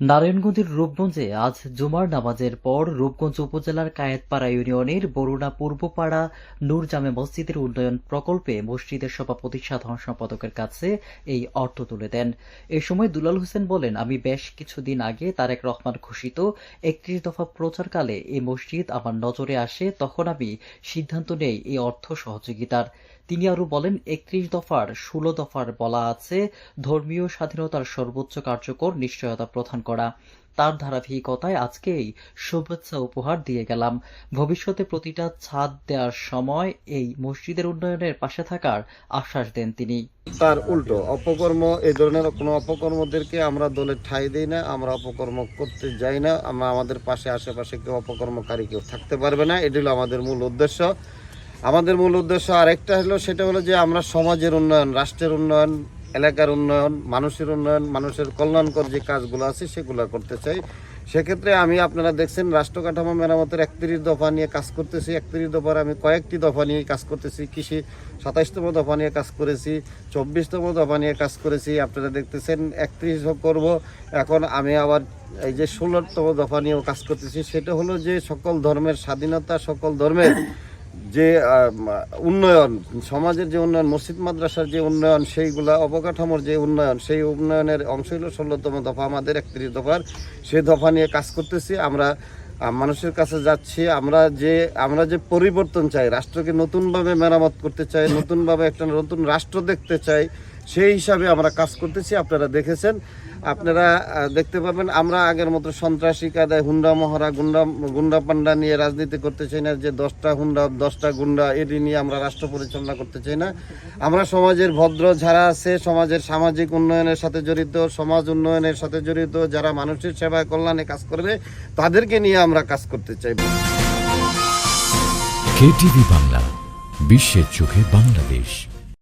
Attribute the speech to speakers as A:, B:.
A: নারায়ণগঞ্জের রূপগঞ্জে আজ জুমার নামাজের পর রূপগঞ্জ উপজেলার কায়েতপাড়া ইউনিয়নের বরুণা পূর্বপাড়া নূর জামে মসজিদের উন্নয়ন প্রকল্পে মসজিদের সভাপতি সাধারণ সম্পাদকের কাছে এই অর্থ তুলে দেন। এ সময় দুলাল হোসেন বলেন, আমি বেশ কিছুদিন আগে তারেক রহমান ঘোষিত একত্রিশ দফা প্রচারকালে এই মসজিদ আমার নজরে আসে, তখন আমি সিদ্ধান্ত নেই এই অর্থ সহযোগিতার। তিনি আরও বলেন, একত্রিশ দফার ষোলো দফার বলা আছে, ধর্মীয় স্বাধীনতার সর্বোচ্চ কার্যকর নিশ্চয়তা প্রদান করা। তার ধারাবাহিকতায় আজকে এই শুভেচ্ছা উপহার দিয়ে গেলাম। ভবিষ্যতে প্রতিটা ছাদ দেওয়ার সময় এই মসজিদের উন্নয়নের পাশে থাকার আশ্বাস দেন তিনি।
B: তার উল্টো। অপকর্ম, এই ধরনের কোনো অপকর্মদেরকে আমরা দলে ঠাঁই দিই না, আমরা অপকর্ম করতে যাই না, আমরা আমাদের পাশে, আশেপাশে কেউ অপকর্মকারী কেউ থাকতে পারবে না, এটি হলো আমাদের মূল উদ্দেশ্য। আমাদের মূল উদ্দেশ্য আরেকটা হলো, সেটা হলো যে আমরা সমাজের উন্নয়ন, রাষ্ট্রের উন্নয়ন, এলাকার উন্নয়ন, মানুষের উন্নয়ন, মানুষের কল্যাণকর যে কাজগুলো আছে সেগুলো করতে চাই। সেক্ষেত্রে আমি, আপনারা দেখছেন, রাষ্ট্র কাঠামো মেরামতের একত্রিশ দফা নিয়ে কাজ করতেছি। একত্রিশ দফার আমি কয়েকটি দফা নিয়ে কাজ করতেছি। কৃষি সাতাইশতম দফা নিয়ে কাজ করেছি, চব্বিশতম দফা নিয়ে কাজ করেছি। আপনারা দেখতেছেন, একত্রিশ করব। এখন আমি আবার এই যে ষোলোতম দফা নিয়েও কাজ করতেছি। সেটা হলো যে সকল ধর্মের স্বাধীনতা, সকল ধর্মের যে উন্নয়ন, সমাজের যে উন্নয়ন, মসজিদ, মাদ্রাসার যে উন্নয়ন, সেইগুলা, অবকাঠামোর যে উন্নয়ন, সেই উন্নয়নের অংশ হলো ষোলোতম দফা, আমাদের একত্রিশ দফার। সেই দফা নিয়ে কাজ করতেছি, আমরা মানুষের কাছে যাচ্ছি, আমরা যে আমরা যে পরিবর্তন চাই, রাষ্ট্রকে নতুনভাবে মেরামত করতে চাই, নতুনভাবে একটা নতুন রাষ্ট্র দেখতে চাই সেই হিসাবে আমরা কাজ করতেছি, আপনারা দেখেছেন। আপনারা দেখতে পাবেন, আমরা আগের মতো সন্ত্রাসী কাদায় হুন্ডা, মহড়া, গুন্ডা গুন্ডা পান্ডা নিয়ে রাজনীতি করতে চাই না, যে দশটা হুন্ডা, দশটা গুন্ডা, এটি নিয়ে আমরা রাষ্ট্র পরিচালনা করতে চাই না। আমরা সমাজের ভদ্র যারা আছে, সমাজের সামাজিক উন্নয়নের সাথে জড়িত, সমাজ উন্নয়নের সাথে জড়িত, যারা মানুষের সেবা কল্যাণে কাজ করবে, তাদেরকে নিয়ে আমরা কাজ করতে চাইব।
C: বাংলা, বিশ্বের চোখে বাংলাদেশ।